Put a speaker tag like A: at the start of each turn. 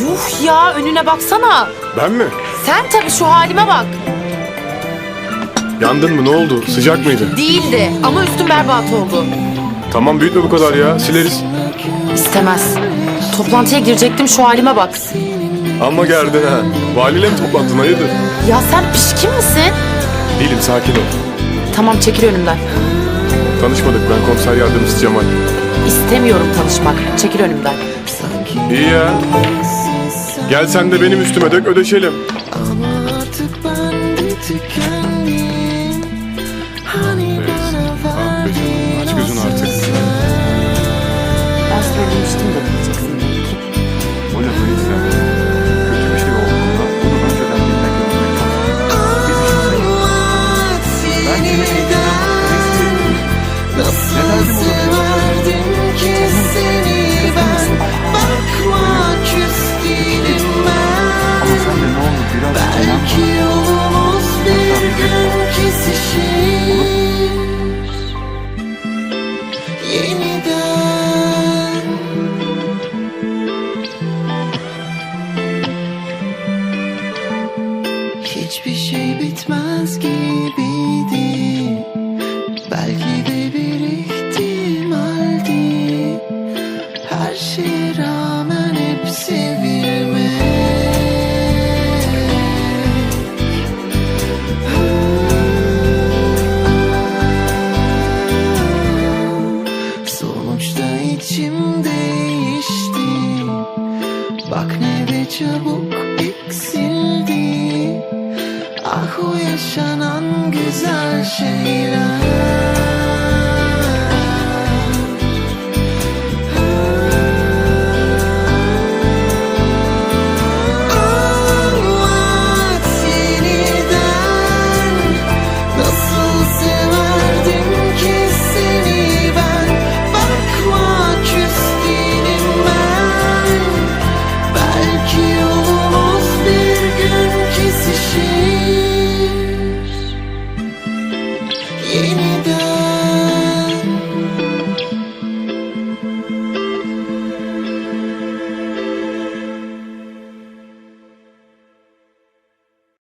A: Yuh ya önüne baksana.
B: Ben mi?
A: Sen tabii şu halime bak.
B: Yandın mı? Ne oldu? Sıcak mıydı?
A: Değildi ama üstüm berbat oldu.
B: Tamam büyütme bu kadar ya. Sileriz.
A: İstemez. Toplantıya girecektim şu halime bak.
B: Ama gerdin ha. Valiyle mi toplantın hayırdır?
A: Ya sen pişkin misin?
B: Değilim sakin ol.
A: Tamam çekil önümden.
B: Tanışmadık ben komiser yardımcısı Cemal.
A: İstemiyorum tanışmak. Çekil önümden.
B: İyi ya. Gel sen de benim üstüme dök ödeşelim.
C: Artık ben de tükendim Yeniden. Hiçbir şey bitmez Bak ne de çabuk eksildi. Ah o yaşanan güzel şeyler in the